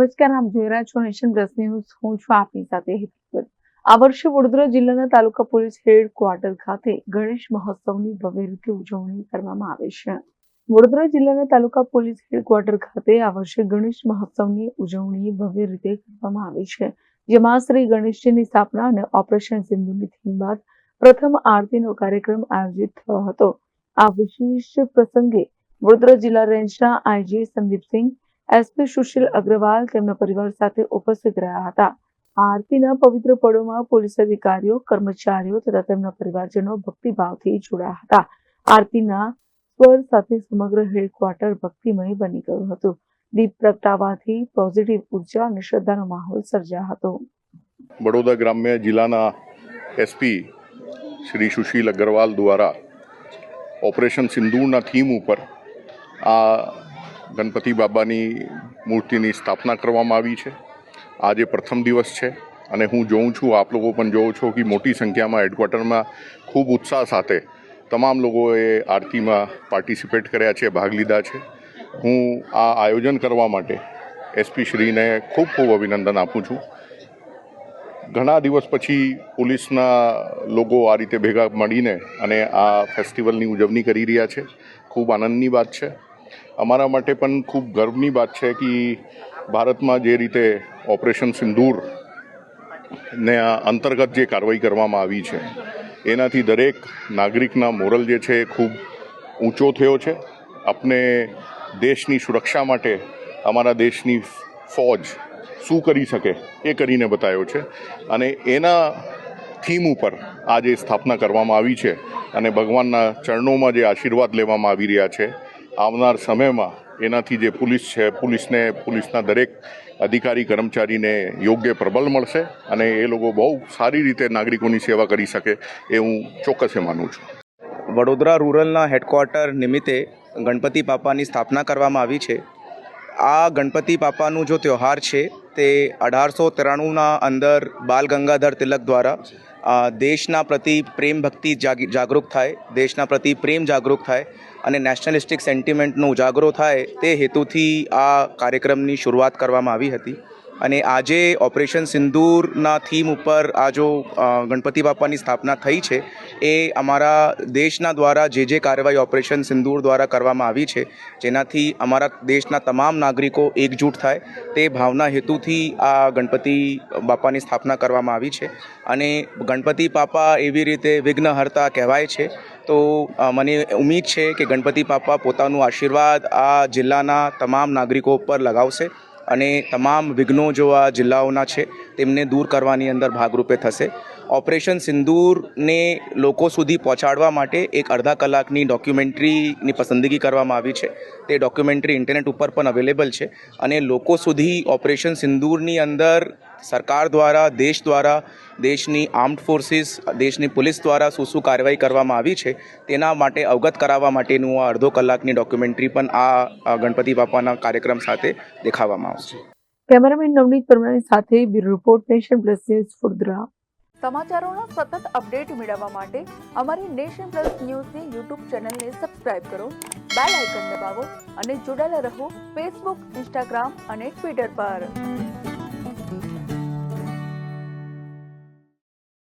નમસ્કાર, આપ જોઈ રહ્યા છો નેશન પ્લસ ન્યૂઝ. હું છું આપની સાથે હેતલ આ વર્ષે વડોદરા જિલ્લાના તાલુકા પોલીસ હેડ ખાતે ગણેશ મહોત્સવની ભવ્ય રીતે ઉજવણી કરવામાં આવે છે. વડોદરા જિલ્લાના તાલુકા પોલીસ હેડ ખાતે આ વર્ષે ગણેશ મહોત્સવની ઉજવણી ભવ્ય રીતે કરવામાં આવી છે. જેમાં શ્રી ગણેશજીની સ્થાપના અને ઓપરેશન સિંધુની થીમ બાદ પ્રથમ આરતીનો કાર્યક્રમ આયોજિત થયો હતો. આ વિશેષ પ્રસંગે વડોદરા જિલ્લા રેન્જના આઈજી સંદીપસિંહ એસપી સુશીલ અગ્રવાલ તેમના પરિવાર સાથે ઉપસ્થિત રહ્યા હતા. આરતીના પવિત્ર પળોમાં પોલીસ અધિકારીઓ, કર્મચારીઓ તથા તેમના પરિવારજનો ભક્તિભાવથી જોડાયા હતા. આરતીના સ્વર સાથે સમગ્ર હેડક્વાર્ટર ભક્તિમય બની ગયું હતું. દીપ પ્રગટાવાથી પોઝિટિવ ઊર્જા અને શ્રદ્ધાનો માહોલ સર્જાયો હતો. વડોદરા ગ્રામ્ય જિલ્લાના એસપી શ્રી સુશીલ અગ્રવાલ દ્વારા ઓપરેશન સિંદૂરના થીમ ઉપર આ ગણપતિ બાબાની મૂર્તિની સ્થાપના કરવામાં આવી છે. આજે પ્રથમ દિવસ છે અને હું જોઉં છું, આપ લોકો પણ જોઉં છો કે મોટી સંખ્યામાં હેડક્વાર્ટરમાં ખૂબ ઉત્સાહ સાથે તમામ લોકોએ આરતીમાં પાર્ટિસિપેટ કર્યા છે, ભાગ લીધા છે. હું આ આયોજન કરવા માટે એસપી શ્રીને ખૂબ ખૂબ અભિનંદન આપું છું. ઘણા દિવસ પછી પોલીસના લોકો આ રીતે ભેગા મળીને અને આ ફેસ્ટિવલની ઉજવણી કરી રહ્યા છે. ખૂબ આનંદની વાત છે. અમારા માટે પણ ખૂબ ગર્વની વાત છે કે ભારતમાં જે રીતે ઓપરેશન સિંદૂર ને અંતર્ગત જે કાર્યવાહી કરવામાં આવી છે, એનાથી દરેક નાગરિકના મોરલ જે છે એ ખૂબ ઊંચો થયો છે. આપણે દેશની સુરક્ષા માટે અમારા દેશની ફોજ શું કરી શકે એ કરીને બતાવ્યો છે અને એના થીમ ઉપર આજે સ્થાપના કરવામાં આવી છે અને ભગવાનના ચરણોમાં જે આશીર્વાદ લેવામાં આવી રહ્યા છે આવનાર સમયમાં એનાથી જે પોલીસ છે, પોલીસને, પોલીસના દરેક અધિકારી, કર્મચારીને યોગ્ય પ્રબલ મળશે અને એ લોકો બહુ સારી રીતે નાગરિકોની સેવા કરી શકે એ હું ચોક્કસે માનું છું. વડોદરા રૂરલના હેડક્વાર્ટર નિમિત્તે ગણપતિ બાપાની સ્થાપના કરવામાં આવી છે. આ ગણપતિ બાપાનું જો તહેવાર છે, તે અઢારસો ત્રાણુંના અંદર બાલ ગંગાધર તિલક દ્વારા દેશના પ્રતિ પ્રેમ ભક્તિ જાગૃત થાય, દેશના પ્રતિ પ્રેમ જાગૃત થાય અને નેશનલિસ્ટિક સેન્ટિમેન્ટનો ઉજાગરો થાય તે હેતુથી આ કાર્યક્રમની શરૂઆત કરવામાં આવી હતી. અને આજે ઓપરેશન સિંદૂરના થીમ ઉપર આ જો ગણપતિ બાપાની સ્થાપના થઈ છે એ અમારા દેશના દ્વારા જે જે કાર્યવાહી ઓપરેશન સિંદૂર દ્વારા કરવામાં આવી છે, જેનાથી અમારા દેશના તમામ નાગરિકો એકજૂટ થાય, તે ભાવના હેતુથી આ ગણપતિ બાપાની સ્થાપના કરવામાં આવી છે. અને ગણપતિ બાપા એવી રીતે વિઘ્નહર્તા કહેવાય છે. તો મને ઉમ્મીદ છે કે ગણપતિ બાપા પોતાનું આશીર્વાદ આ જિલ્લાના તમામ નાગરિકો ઉપર લગાવશે. અને તમામ વિઘ્નો જો આ જિલ્લાઓના છે, તેમને દૂર કરવાની અંદર ભાગરૂપે થશે. ઓપરેશન સિંદૂરને લોકો સુધી પહોંચાડવા માટે એક અડધા કલાકની ડોક્યુમેન્ટરીની પસંદગી કરવામાં આવી છે. તે ડોક્યુમેન્ટરી ઇન્ટરનેટ ઉપર પણ અવેલેબલ છે અને લોકો સુધી ઓપરેશન સિંદૂરની અંદર સરકાર દ્વારા દેશ દ્વારા દેશની આર્મ્ડ ફોર્સિસ દેશની પોલીસ દ્વારા શું શું કાર્યવાહી કરવામાં આવી છે તેના માટે અવગત કરાવવા માટેનું આ અડધો કલાકની ડોક્યુમેન્ટરી પણ આ ગણપતિ બાપાના કાર્યક્રમ સાથે દેખાવામાં આવશે. કેમેરામેન નવનીત પરમાની સાથે bureau report Nation Plus News Vadodara. સમાચારોનો સતત અપડેટ મેળવવા માટે અમારી નેશન પ્લસ ન્યૂઝની યુટ્યુબ ચેનલને સબસ્ક્રાઇબ કરો બેલ આઇકન દબાવો અને જોડાયેલા રહો ફેસબુક ઇન્સ્ટાગ્રામ અને ટ્વિટર પર.